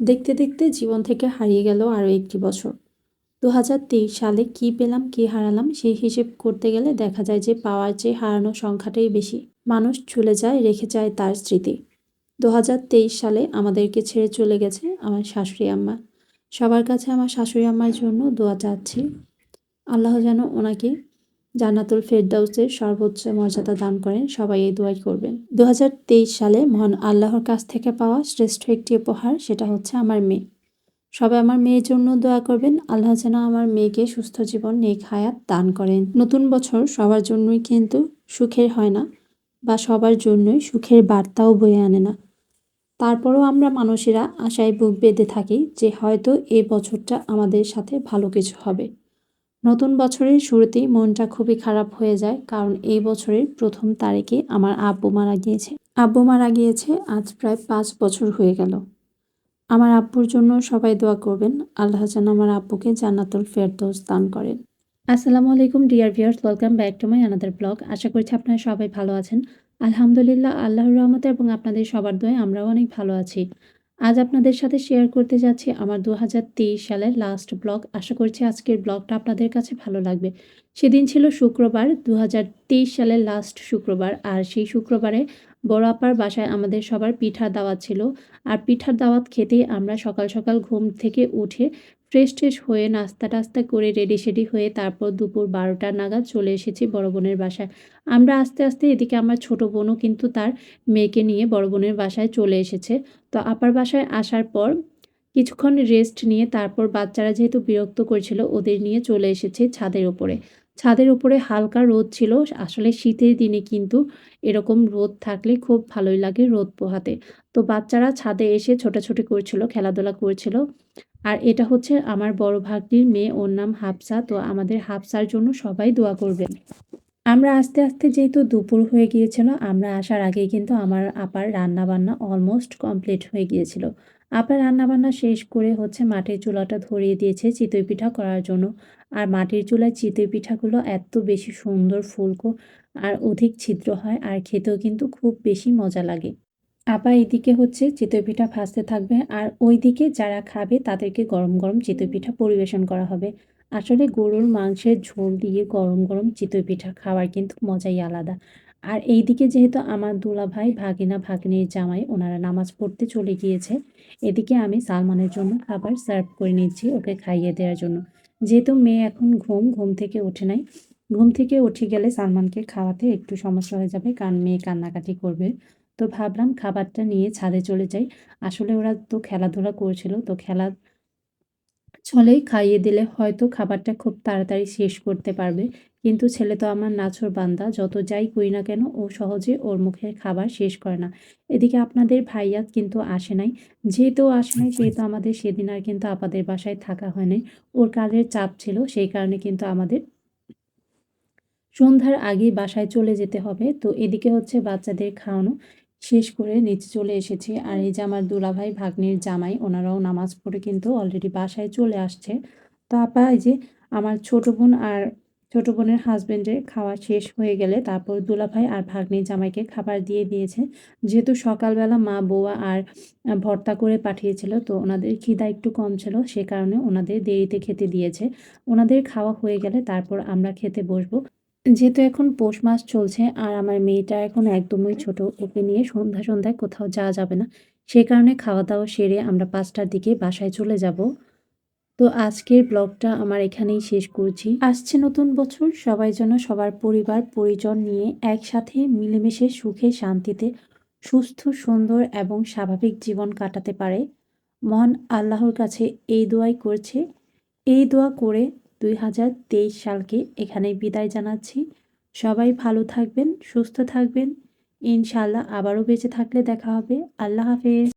দেখতে দেখতে জীবন থেকে হারিয়ে গেল আরও একটি বছর। দু হাজার তেইশ সালে কি পেলাম, কি হারালাম, সেই হিসেব করতে গেলে দেখা যায় যে পাওয়ার চেয়ে হারানোর সংখ্যাটাই বেশি। মানুষ চলে যায়, রেখে যায় তার স্মৃতি। দু হাজার তেইশ সালে আমাদেরকে ছেড়ে চলে গেছে আমার শাশুড়ি আম্মা। সবার কাছে আমার শাশুড়ি আম্মার জন্য দোয়া চাচ্ছি। আল্লাহ যেন ওনাকে জান্নাতুল ফেরদাউসের সর্বোচ্চ মর্যাদা দান করেন, সবাই এই দোয়াই করবেন। দু হাজার তেইশ সালে মহান আল্লাহর কাছ থেকে পাওয়া শ্রেষ্ঠ একটি উপহার, সেটা হচ্ছে আমার মেয়ে। সবাই আমার মেয়ের জন্য দোয়া করবেন, আল্লাহ যেন আমার মেয়েকে সুস্থ জীবন, নেক হায়াত দান করেন। নতুন বছর সবার জন্যই কিন্তু সুখের হয় না, বা সবার জন্যই সুখের বার্তাও বয়ে আনে না। তারপরও আমরা মানুষেরা আশায় বুক বেঁধে থাকি যে হয়তো এই বছরটা আমাদের সাথে ভালো কিছু হবে। নতুন বছরের শুরুতেই মনটা খুবই খারাপ হয়ে যায়, কারণ এই বছরের প্রথম তারিখে আমার আব্বু মারা গিয়েছে। আব্বু মারা গিয়েছে আজ প্রায় পাঁচ বছর হয়ে গেল। আমার আব্বুর জন্য সবাই দোয়া করবেন, আল্লাহ যেন আমার আব্বুকে জান্নাতুল ফেরদৌস দান করেন। আসসালামু আলাইকুম dear viewers welcome back to my another blog আশা করছি আপনারা সবাই ভালো আছেন। আলহামদুলিল্লাহ, আল্লাহর রহমতে এবং আপনাদের সবার দোয়ায় আমরাও অনেক ভালো আছি। আজ আপনাদের সাথে শেয়ার করতে যাচ্ছি আমার দু হাজার তেইশ সালের লাস্ট ব্লগ আশা করছি আজকের ব্লগটা আপনাদের কাছে ভালো লাগবে। সেদিন ছিল শুক্রবার দু হাজার তেইশ সালের লাস্ট শুক্রবার, আর সেই শুক্রবারে বড় আপার বাসায় আমাদের সবার পিঠার দাওয়াত ছিল। আর পিঠার দাওয়াত খেতেই আমরা সকাল সকাল ঘুম থেকে উঠে ফ্রেশ ট্রেশ হয়ে নাস্তা টাস্তা করে রেডি সেডি হয়ে তারপর দুপুর বারোটা নাগাদ চলে এসেছি বড় বোনের বাসায়। আমরা আস্তে আস্তে এদিকে আমার ছোট বোনও কিন্তু তার মেয়েকে নিয়ে বড় বোনের বাসায় চলে এসেছে। তো আপার বাসায় আসার পর কিছুক্ষণ রেস্ট নিয়ে তারপর বাচ্চারা যেহেতু বিরক্ত করছিল, ওদের নিয়ে চলে এসেছে ছাদের ওপরে ছাদের উপরে হালকা রোদ ছিল, আসলে শীতের দিনে কিন্তু এরকম রোদ থাকলে খুব ভালোই লাগে রোদ পোহাতে। তো বাচ্চারা ছাদে এসে ছোটাছুটি করছিল, খেলাধুলা করছিল। আর এটা হচ্ছে আমার বড় ভাগ্নির মেয়ে, ওর নাম হাফসা। তো আমাদের হাফসার জন্য সবাই দোয়া করবেন। আমরা আস্তে আস্তে যেহেতু দুপুর হয়ে গিয়েছিল, আমরা আসার আগেই কিন্তু আমার আপার রান্না বান্না অলমোস্ট কমপ্লিট হয়ে গিয়েছিল। আপার রান্নাবান্না শেষ করে হচ্ছে মাটির চুলাটা ধরিয়ে দিয়েছে চিতই পিঠা করার জন্য। আর মাটির চুলায় চিতই পিঠাগুলো এত বেশি সুন্দর, ফুলকো আর অধিক ছিদ্র হয় আর খেতেও কিন্তু খুব বেশি মজা লাগে। আপা এদিকে হচ্ছে চিতই পিঠা ভাজতে থাকবে আর ওইদিকে যারা খাবে তাদেরকে গরম গরম চিতই পিঠা পরিবেশন করা হবে। আসলে গরুর মাংসের ঝোল দিয়ে গরম গরম চিতই পিঠা খাওয়ার কিন্তু মজাই আলাদা। আর এইদিকে যেহেতু আমার দুলা ভাই ভাগিনা, ভাগ্নির জামাই, ওনারা নামাজ পড়তে চলে গিয়েছে, এদিকে আমি সালমানের জন্য খাবার সার্ভ করে নিচ্ছি ওকে খাইয়ে দেওয়ার জন্য। যেহেতু মেয়ে এখন ঘুম ঘুম থেকে ওঠে নাই, ঘুম থেকে উঠে গেলে সালমানকে খাওয়াতে একটু সমস্যা হয়ে যাবে কারণ মেয়ে কান্নাকাটি করবে। তো ভাবলাম খাবারটা নিয়ে ছাদে চলে যাই। আসলে ওরা তো খেলাধুলা করছিল, তো খেলা ছলেই খাইয়ে দিলে হয়তো খাবারটা খুব তাড়াতাড়ি শেষ করতে পারবে। কিন্তু ছেলে তো আমার নাছর বান্দা, যত যাই করি না কেন ও সহজে ওর মুখে খাবার শেষ করে না। এদিকে আপনাদের ভাইয়া কিন্তু আসে নাই। যেহেতু আসে নাই সেহেতু আমাদের সেদিন আর কিন্তু আপাদের বাসায় থাকা হয় নাই। ওর কাজের চাপ ছিল, সেই কারণে কিন্তু আমাদের সন্ধ্যার আগেই বাসায় চলে যেতে হবে। তো এদিকে হচ্ছে বাচ্চাদের খাওয়ানো। শেষ করে নিচে চলে এসেছি। আর এই যে আমার দুলাভাই, ভাগ্নির জামাই, ওনারাও নামাজ পড়ে কিন্তু অলরেডি বাসায় চলে আসছে। তো আপা, এই যে আমার ছোট বোন আর ছোট বোনের হাজব্যান্ডের খাওয়া শেষ হয়ে গেলে তারপর দুলাভাই আর ভাগ্নির জামাইকে খাবার দিয়ে দিয়েছে। যেহেতু সকালবেলা মা বৌয়া আর ভর্তা করে পাঠিয়েছিল, তো ওনাদের খিদা একটু কম ছিল, সে কারণে ওনাদের দেরিতে খেতে দিয়েছে। ওনাদের খাওয়া হয়ে গেলে তারপর আমরা খেতে বসবো। যেহেতু এখন পৌষ মাস চলছে আর আমার মেয়েটা এখন একদমই ছোট, ওকে নিয়ে সন্ধ্যা সন্ধ্যায় কোথাও যাওয়া যাবে না। সেই কারণে খাওয়া দাওয়া সেরে আমরা পাঁচটার দিকে বাসায় চলে যাব। তো আজকের ব্লগটা আমার এখানেই শেষ করছি। আসছে নতুন বছর, সবাই যেন সবার পরিবার, পরিজন নিয়ে একসাথে মিলেমিশে সুখে, শান্তিতে, সুস্থ, সুন্দর এবং স্বাভাবিক জীবন কাটাতে পারে। মহান আল্লাহর কাছে এই দোয়াই করছে। এই দোয়া করে দুই হাজার তেইশ সালকে এখানে বিদায় জানাচ্ছি। সবাই ভালো থাকবেন, সুস্থ থাকবেন। ইনশাল্লাহ আবারও বেঁচে থাকলে দেখা হবে। আল্লাহ হাফেজ।